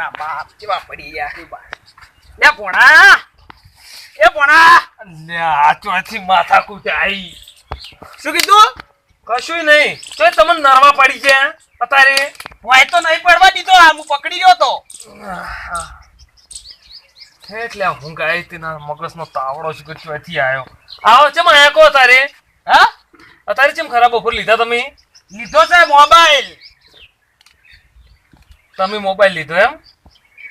આ બાપ કેવા કશું નહીં તો તમને નરવા પડી છે અત્યારે વાય તો નહીં પડવા દીધો આ પકડી ગયો તો એટલે હું ગાય તાવડો છે ચોથી આવ્યો આવો ચમ આયા કો તારે હા અત્યારે ચેમ ખરાબ ઓફર લીધા તમે? લીધો છે મોબાઈલ. તમે મોબાઈલ લીધો એમ?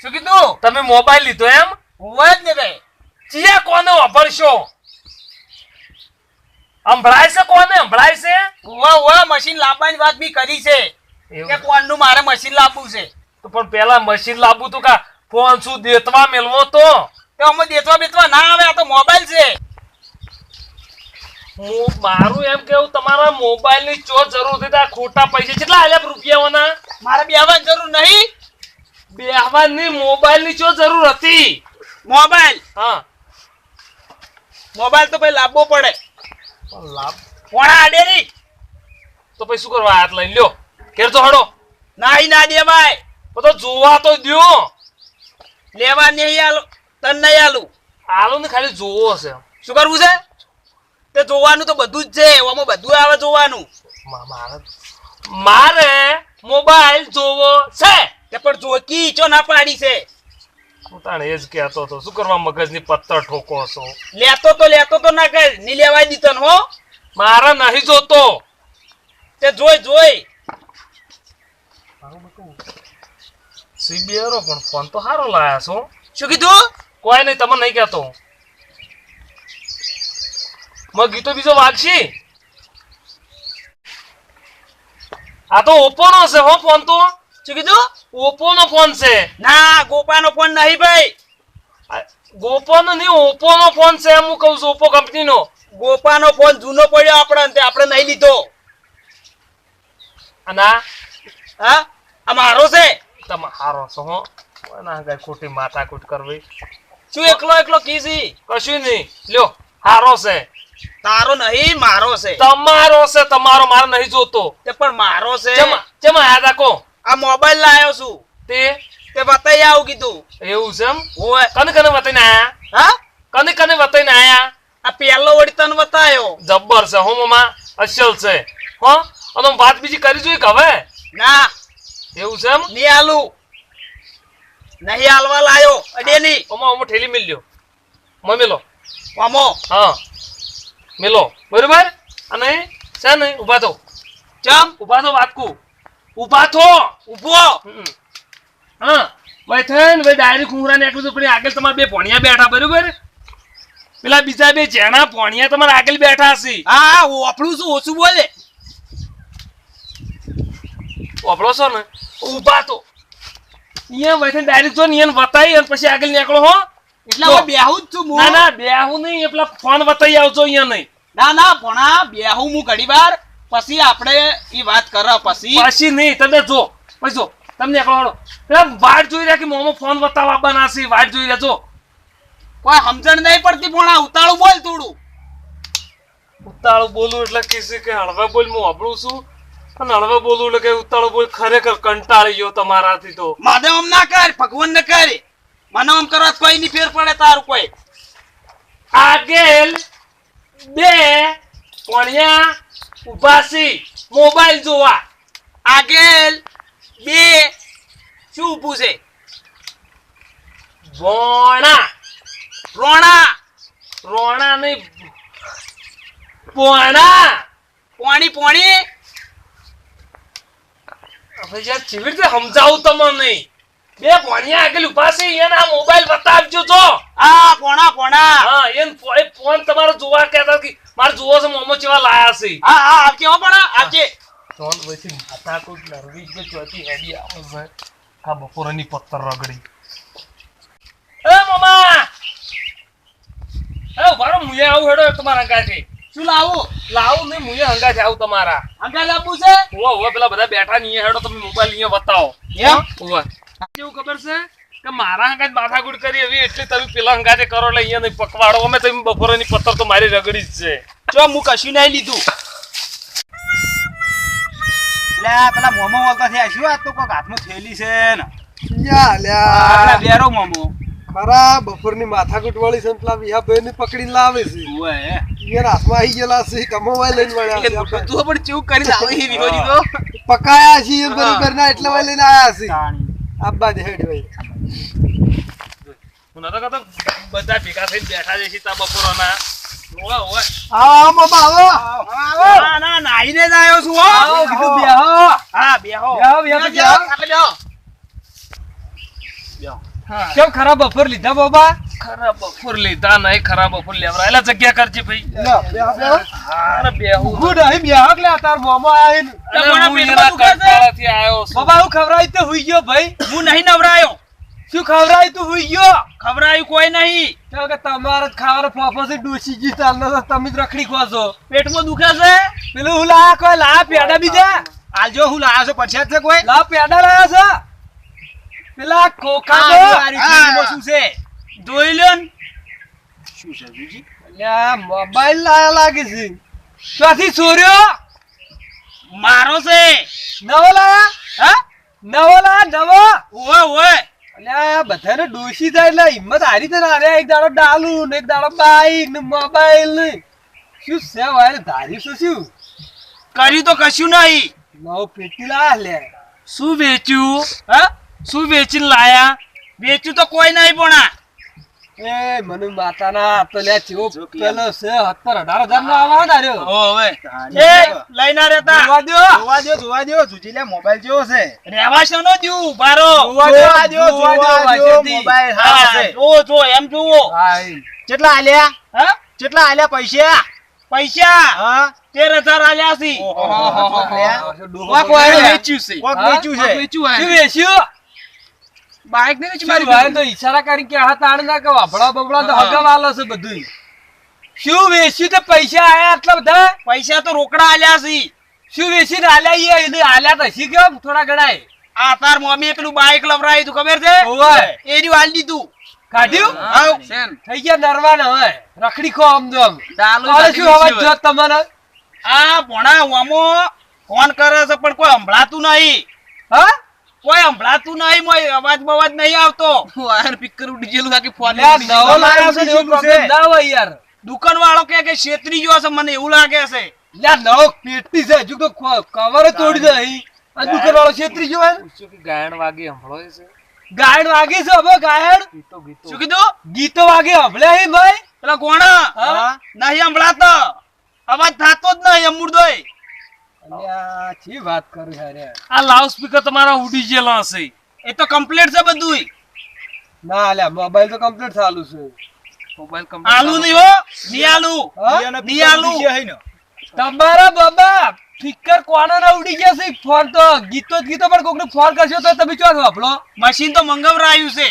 શું કીધું? તમે મોબાઈલ લીધો એમ? હોય જ ને ભાઈ. ચિયા કોને વાપરશો સંભળાય છે કોને? સંભળાય છે? ઉવા હોવા મશીન લાવવાની વાત બી કરી છે. કે. કોણનું મારે મશીન લાવવું છે. તો પણ પેલા મશીન લાવવું તું કા? ફોન શું દેતવા મેલવો તો અમે દેતવા બેતવા ના આવે આ તો મોબાઈલ છે. મારું એમ કેવું તમારા મોબાઈલની જો જરૂર હતી આ ખોટા પૈસા કેટલા આલ્યા રૂપિયાઓના? મારે બેહવાની જરૂર નહીં. બેહવાની મોબાઈલની જો જરૂર હતી. મોબાઈલ હા. મોબાઈલ તો ભાઈ લાવવો પડે. લાભ પોણા આડેરી. તો પછી શું કરવા હાથ લઈ લ્યો. ઘેર તો હડો. નાઈ ના દે ભાઈ. તો જોવા તો દ્યો. લેવા નહીં આલો તન નહીં આલું. આલું ને ખાલી જોવો છે શું કરવું છે? તે જોવાનું તો બધું જ છે. એમાં બધું આવે જોવાનું. મારે મોબાઈલ જોવો છે. તે પણ જોકી ચો ના પાડી છે. હું તાણે એ જ કહેતો હતો શું કરવા મગજની પત્તર ઠોકો છો? લેતો તો લેતો તો ના કરની લેવાય દીધો હો. મારા નહીં જોતો. તે જોઈ જોઈ. સીબીઆરો પણ ફોન તો સારો લાયા છો. શું કીધું? કોઈ નહીં તમે નહીં કહેતો. મગ ગીતો બીજો વાગશી? આ તો ઓપ્પો નો છે હો ફોન તો. શું કીધું? ઓપ્પો નો ફોન છે. ના ગોપાનો ફોન નહીં ભાઈ. આ ગોપો નો નહીં ઓપ્પો નો ફોન છે એમ હું કહું છું ઓપ્પો કંપની નો ગોપાનો ફોન જૂનો પડ્યો આપણે આપણે નહીં લીધો. અના હા? આ મારો છે? તમે હારો છો હો. ના ગાય ખોટી માથાકૂટ કરવી? શું એકલો એકલો કીધી? કશું નહીં. લ્યો હારો છે. તારો નહીં મારો છે. તમારો છે તમારો મારે નહીં જોતો. તે પણ મારો છે. ચેમાં ચેમાં આયા આ મોબાઈલ લાયો છું. તે? તે બતાઈ આવું કીધું. એવું છે એમ? ઓય. કને કને વતાઈને આયા? હા? કને કને વતાઈને આયા? આ પહેલો વળી તને બતાયો. જબ્બર છે હો મમા અસલ છે. હો? અને વાત બીજી કરી જોઈ કે હવે? ના. એવું છે એમ? નહીં આલું. નહીં હાલવા લાયો. અડે નહીં. ઓમાં ઓમાં ઠેલી મિલ્યો મ મેલો હા. મેલો. બરોબર? અને છે ને ઊભા થો. ચમ ઊભા થો વાતકુ. ઊભા થો ઊભો હમ. હા. ભાઈ થન ને ભાઈ ડાયરેક્ટ ખૂંગરા ને એટલું તો પણ આગળ તમારે બે પોણિયા બેઠા બરોબર? પેલા બીજા બે જેણા પોણિયા તમારે આગળ બેઠા હશે. હા ઓપડું છું ઓછું બોલે? ઓપડો છો ને? ઊભા તો અહીંયા ભાઈ ડાયરેક્ટ જો ને વતાવી અને પછી આગળ નીકળો હો. એટલે. બેહું જ છું ના ના બેહું નહીં એ ફોન વતાઈ આવજો અહીંયા નહીં. ના ના ભણા બેહું હું ઘડી વાર. પછી આપણે ઈ વાત કર પછી. પછી નહીં તમે જો પછી જો તમને એકલો વાટ જોઈ રહ્યા કે મોમો ફોન વતાવવા આવવાના છે વાટ જોઈ રહ્યા જો. કોઈ સમજણ નહીં પડતી ભણા ઉતાળું બોલ થોડું. ઉતાળું બોલું એટલે કીધું કે હળવે બોલ હું હબળું છું. અને હળવે બોલું એટલે કે ઉતાળું બોલ ખરેખર કંટાળી ગયો તમારાથી તો. માધવ ના કર ભગવાન ને કર. મને આમ કરવા કોઈ નહીં ફેર પડે તારું કોઈ. આગેલ બે પોણિયા ઉભાસી, મોબાઈલ જોવા. આગેલ બે શું ઊભું છે? ભોણા રોણા. રોણા નહીં, પોણા. પોણી પોણી. હવે યાર કેવી રીતે સમજાવું તમને? બે ભોણિયા આગળ ઊભા છે એના મોબાઈલ બતાવજો તો આ પોણા પોણા. હા એન ફોન તમારો જોવા કહેતા કે મારે જોવો છે મોમો ચેવા લાયા છે. હા હા આવજે હો પોણા? આવજે ફોન પછી માતા કોઈ નરવી જે ચોથી હેડી આવે છે. આ બપોરની પત્તર રગડી. એ મામા! એ વારો મુએ આવું હેડો તમારા હંગાથી શું લાવું? લાવું નહીં મુએ છે આવું તમારા. હંગા લાવું છે? ઓ ઓ પેલા બધા બેઠા નહીં હેડો તમે મોબાઈલ અહીંયા બતાવો. એમ? ઉવા. કેવું ખબર છે કે મારા હંગાત માથાકૂટ કરી એવી એટલે તમે પેલા હંગાતે કરો એટલે અહીંયા નહીં પકવાડો. અમે તમે બપોરની પથ્થર તો મારી રગડી જ છે. જો હું કશું નહીં લીધું. એટલે પેલા મોમો વગર થયા શું આ તો કોક હાથમાં થેલી છે ને? યા લ્યા. બેરો મોમો. ખરા બપોરની માથાકૂટ વાળી છે ને પેલા ને પકડીને લાવે છે. ઓવે યાર હાથમાં આવી ગયેલા છે કમાવા લઈને વળ્યા છે તું પણ ચૂક કરી લાવે તો પકાયા છીએ એમ બરોબર ના એટલે વાય લઈને આયા છે. આબા દે હેડ ભાઈ. હું નતો કહેતો બધા ભેગા થઈને બેઠા જઈશી સીતા બપોરના. ઓવે ઓવે આવો આવો બાબા આવો. ના ના નાઈને જ આવ્યો છું હો. આવો કીધું બેહો. હા બેહો. બેહો, બેહો, બેહો, બેહો. આટલે બેહો. કેમ ખરાબ બપોર લીધા બાબા? ખરા બપોર લીધા નહીં ખરા બપોર એલા જગ્યા કરજે ભાઈ. લો બેહો બેહો અરે બેહું ગુડ અહીં બેહો કે આ તાર મોમો કોના હું પેટમાં એના દુખે છે? કંટાળાથી આયો. બાબા હું ખવરાય તો હુઈ ગયો ભાઈ. હું નહીં નવરાયો. શું ખવરાય તું હુઈ ગયો? ખવરાયું કોઈ નહીં. તો કે તમારે ખાવાનો ફોફો છે ડોસી જી તમે જ રખડી ખો પેટમાં દુખે છે? પેલું હું લાયા કોઈ લાયા પેડા બીજા? આજો હું લાયા છો પછી છે કોઈ. લા પેડા લાયા છો? પેલા કોકા તો શું છે. જોઈ લ્યો ને. શું છે બીજી? અલ્યા મોબાઈલ લાયા લાગે છે. ક્યાંથી ચોર્યો? મારો છે. નવો લાયા? હા? નવો લાયા નવો? ઓય ઓય અલ્યા બધાને ડોસી થાય એટલે હિંમત હારી થાય ના એક દાડો ડાલુ ને એક દાડો બાઈક ને મોબાઈલ ને. શું છે વાયર ધારી શું શું? કર્યું તો કશું નહીં. નવ પેટી લાયા લે. શું વેચ્યું? હા? શું વેચીને લાયા? વેચ્યું તો કોઈ નહીં પણ એ મને માતાના તો લે ચેવો પેલો છે સત્તર અઢાર હજાર નો આવવા ના રહ્યો એ લઈને રહેતા. જોવા દ્યો. જોવા દો જોવા દો જુજીલા મોબાઈલ જેવો છે. રહેવા શેનો દ્યું બારો જોવા દ્યો, જોવા દ્યો, મોબાઈલ હા હા, જુઓ જો એમ જુઓ. કેટલા આલ્યા? હા? કેટલા આલ્યા પૈસા? પૈસા? હા. તેર હજાર આલ્યા છે કોક વેચ્યું છે. કોક હા? વેચ્યું છે. શું વેચ્યું? બાઈક ને મારી ભાઈ તો ઈશારા કરી કે હાથ તાણ ના કે વાપડા બપડા તો હગાવાલો છે બધું શું વેચ્યું તો પૈસા આયા આટલા બધા? પૈસા તો રોકડા આલ્યા છે. શું વેચીને આલ્યા ઈ? એને આલ્યા તો શી કેમ? થોડા ગણાય. આ તાર મમ્મી પેલું બાઇક લવરાયું તું ખબર છે? ઓય એની આલી દીધું. કાઢ્યું? હાવ. થઈ ગયા નરવાના હવે. રખડી ખો આમ. તો અરે શું અવાજ જો તમારે? આ ભણા વામો ફોન કરે છે પણ કોઈ સંભળાતું નહીં. હા? કોઈ સંભળાતું નહીં મોય અવાજ બવાજ નહીં આવતો. પીકર ઉડી ગયેલું કાકી ફોન યાર નવો લાવ્યો છે એવું પ્રોબ્લેમ ના હોય યાર. દુકાન વાળો કે કે છેતરી ગયો છે મને એવું લાગે છે યાર નવો પેટી છે હજુ તો કવર તોડી દે અહીં. આ દુકાન વાળો છેતરી ગયો કે ગાયણ વાગે સંભળાય છે ગાયણ વાગે છે હવે ગાયણ. શું કીધું? ગીતો વાગે હભળે હે ભાઈ. પેલા કોણા? નહીં સંભળાતો અવાજ થતો જ નહીં અમૃતોય અલ્યા, શી વાત કરે છે આ લાઉડ સ્પીકર તમારા ઉડી ગયેલા હશે. એ તો કમ્પ્લીટ છે બધું ના અલ્યા મોબાઈલ તો કમ્પ્લીટ ચાલુ છે. મોબાઈલ આલુ નહીં હો ની આલુ ની. આલુ તમારા બાબા ફિકર કોના ના ઉડી ગયા છે ફોન તો. ગીતો ગીતો પણ કોકને ફોન કરશો તો તમે ચો મશીન તો મંગવરાયું છે.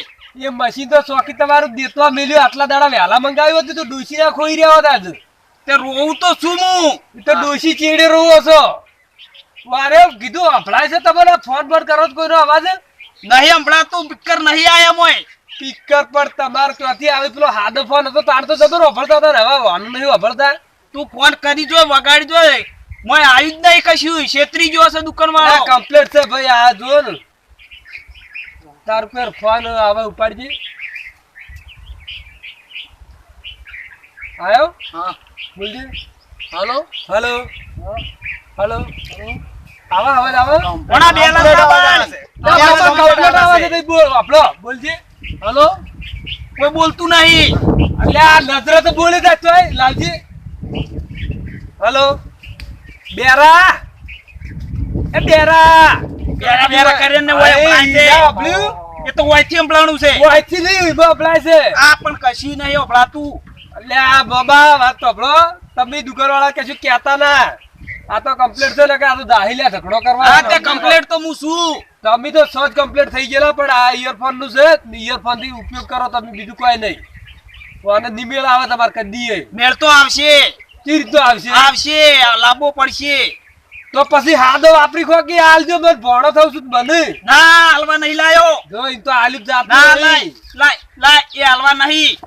એ મશીન તો ચોકી તમારું દેતવા મેલ્યું આટલા દાડા વહેલા મંગાવ્યું હતું તો ડોસી ના ખોઈ રહ્યા હતા તે રોવું તો શું હું. તો ડોસી ચીડે રોવો છો. વારે કીધું હંભળાય છે તમારે ફોન પર કરો કોઈનો અવાજ? નહીં સંભળાતું પિક્કર નહીં આયા મોય. પિક્કર પર તમારે ત્યાંથી આવે? પેલો હાદો ફોન હતો તાર તો જતો વાપરતા હતા હવે વાનું નહીં વાપરતા તું ફોન કરી જો વગાડી જો મોય આવી જ નહીં કશું. છેતરી જો છે દુકાન વાળો કમ્પ્લીટ છે ભાઈ આ જો ને. તાર પર ફોન આવે ઉપાડજી. આયો? હા. બોલજી. હલો? હલો. હલો. આવા હલો? કોઈ બોલતું નહીં. એટલે આ નજરે તો બોલે જતો લાલજી. હલો? બેરા. એ બેરા. બેરા બેરા કરીને? એ તો ઓયથી સંભળાણું છે. ઓ નહીં ઊભો અપડાય છે. આ પણ કશી નહીં અપલાતું એટલે આ બાબા વાત તો આપણો તમે દુકાન વાળા કશું કહેતા ના. આ તો કમ્પ્લીટ છે ને કે આ તો દાહિલા ઢકડો કરવા આ તે કમ્પ્લીટ તો હું છું. તમે તો સજ કમ્પ્લીટ થઈ ગયેલા પણ આ ઇયરફોનનું છે ઇયરફોનથી ઉપયોગ કરો તમે બીજું કોઈ નહીં. આને નિમેળ આવે તમારે કદી મેળ તો આવશે. તીર તો આવશે. આવશે લાંબો પડશે. તો પછી હાદો વાપરી ખો કે આલજો મને ભોડો થઉં છું બને. ના હાલવા નહીં લાયો. જો એમ તો આલિપ જાત ના લાય લાય લાય એ હાલવા નહીં.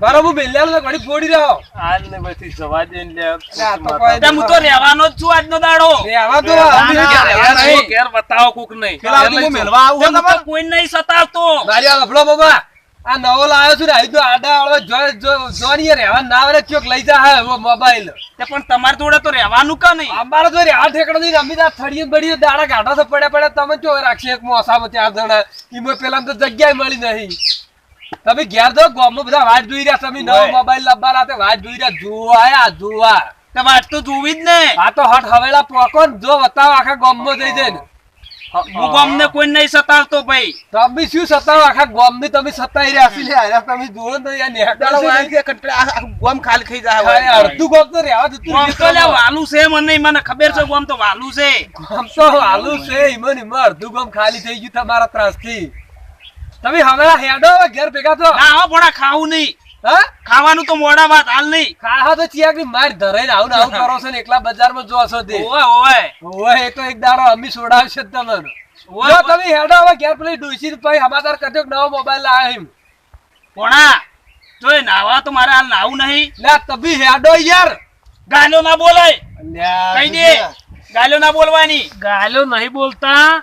મારો બેલ્યા લો ઘડી ફોડી રહ્યો આજ ને પછી જવા દે ને લે. તો કોઈ હું તો રહેવાનો જ છું આજનો દાડો. એ તો ઘેર રહેવા બતાવો કોક નહીં. પેલા હું મેલવા આવું જાઓ. કોઈ નહીં સતાવતો. મારી આ લફડો બાબા આ નવો લાવ્યો છું આવી તો આડા આડો જો જો જો રહેવા ના આવે ને ચોક લઈ જા હે મોબાઈલ. તે પણ તમાર જોડે તો રહેવાનું કા નહીં? અમારે તો રહેવા ઠેકડો નહીં રમી તા થડીએ બળીએ દાડા કાઢા તો પડ્યા પડ્યા તમે ચો રાખશે એક મોસામાં ચાર જણા. ઈમાં પેલા તો જગ્યાએ મળી નહીં. તમે ઘેર તો ગામમાં બધા વાટ જોઈ રહ્યા તમે નવો. મોબાઈલ લાવવાના તે વાટ જોઈ રહ્યા. જોવા આ જોવા તે વાત તો જોવી જ ને. આ તો હટ હવેલા પોકો જો બતાવ આખા ગામમાં જઈ જઈને. હું ગામને કોઈ નહીં સતાવતો ભાઈ. તમે શું સતાવ? આખા ગામની તમે સતાઈ રહ્યા છો. લે તમે જોવો ને યાર નેકળો છે ખાલ ખઈ જાય અરે અડધું ગામ તો રહેવા દે તું તો લે. વાલું છે મને મને ખબર છે ગામ તો વાલું છે. ગામ તો હાલું છે ઈમન ઈમન અડધું ગામ ખાલી થઈ ગયું તમારા ત્રાસથી. તમે હવે હેડો હવે ઘેર ભેગા થો. ના હા પોડા ખાવું નહીં. હા? ખાવાનું તો મોડા વાત હાલ નહીં. ખાહા તો ચિયાકની માર ધરાઈ આવું આવું કરો છો ને એકલા બજારમાં જો છો તે. ઓય ઓય ઓય એ તો એક દાડો અમી છોડાવશે તમને. ઓય તમે હેડો હવે ઘેર પેલી ડોસી ભાઈ હમાદાર કરજો નવો મોબાઈલ લાવ્યો એમ. પોણા જોઈ નાવા તો મારે હાલ નાવું નહીં. લે તબી હેડો યાર. ગાલો ના બોલાય. અલ્યા, કઈ દે. ગાલો ના બોલવાની. ગાલો નહીં બોલતા.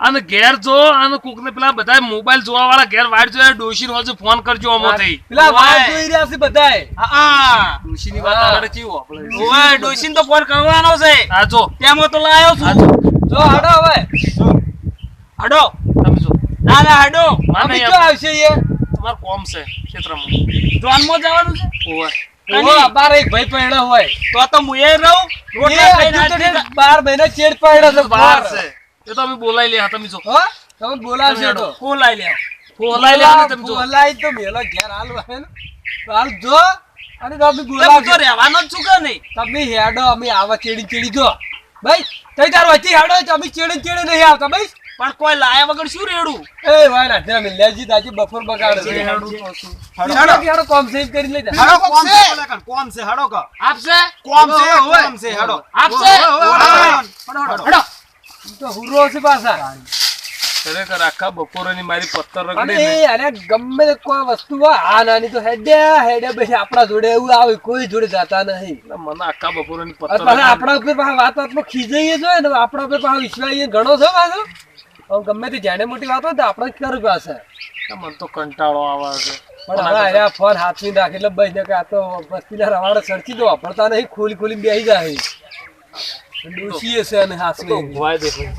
અને ઘેર જો અને કોક ને પેલા બધા મોબાઈલ જોવા વાળા ઘેર વાડ જોયા ડોશી હજુ ફોન કરજો અમો થઈ. પેલા વાડ જોઈ રહ્યા છે બધાય. હા ડોશી ની વાત આગળ ચીવો ઓય ડોશીને તો ફોન કરવાનો છે. હા જો. તેમાં તો લાયો છું. જો. જો હવે. હડો. તમે જો. ના ના હડો. મને અમે આવશે એ? તમારે કોમ છે ક્ષેત્રમાં. જોનમાં જવાનું છે? ઓય. ઓહો, એક ભાઈ પૈણો હોય. તો તો હું એ રહું. ને બાર મહિના ચેડ પડ્યો છે બાર. છે. એ તો અમે બોલાઈ લે તમે જો હો? તમે બોલાવશે તમે તો. બોલાઈ લે બોલાઈ લે તમે જો બોલાય તો મેલો ઘેર હાલ ને. હાલ જો અને તમે હું તો રહેવાનો જ છું કે નહીં તમે હેડો અમે આવા ચેડી ચેડી જો ભાઈ તઈ તાર વચ્ચે હેડો તો અમે ચેડી ચેડી નહીં આવતા ભાઈ પણ કોઈ લાયા વગર શું રેડું એ ભાઈ ના મિલ્યાજી લેજી તાજી બફર બગાડે છે હેડો હેડો હેડો કોમ સેવ કરી લઈ હેડો હડો કોમ છે કોમ છે હેડો કા આપસે કોમ છે કોમ છે હડો હેડો હડો તો હુરો છે પાછા. ખરેખર આખા બપોરની મારી પત્તર અને ને એ ગમે તે કોઈ વસ્તુ હોય આ નાની તો હેડે હેડે પછી આપણા જોડે એવું આવે કોઈ જોડે જતા નહીં. મને આખા બપોરની પત્તર પાછા આપણા ઉપર પાછા વાત વાતમાં ખીજાઈએ છો ને આપણા ઉપર પાછા ઘણો છો પાછો. ગમે તે જાણે મોટી વાત હોય તો આપણે જ પાસે. મને તો કંટાળો આવે છે. પણ હવે અરે ફોન રાખે એટલે બસ ને કે આ તો વસ્તીના રવાડે સરખી દો વાપરતા નહીં ખોલી ખોલી બેસી જાય. ડોશીએ છે અને તો હાથમાં ઊંઘવાય દે ભાઈ.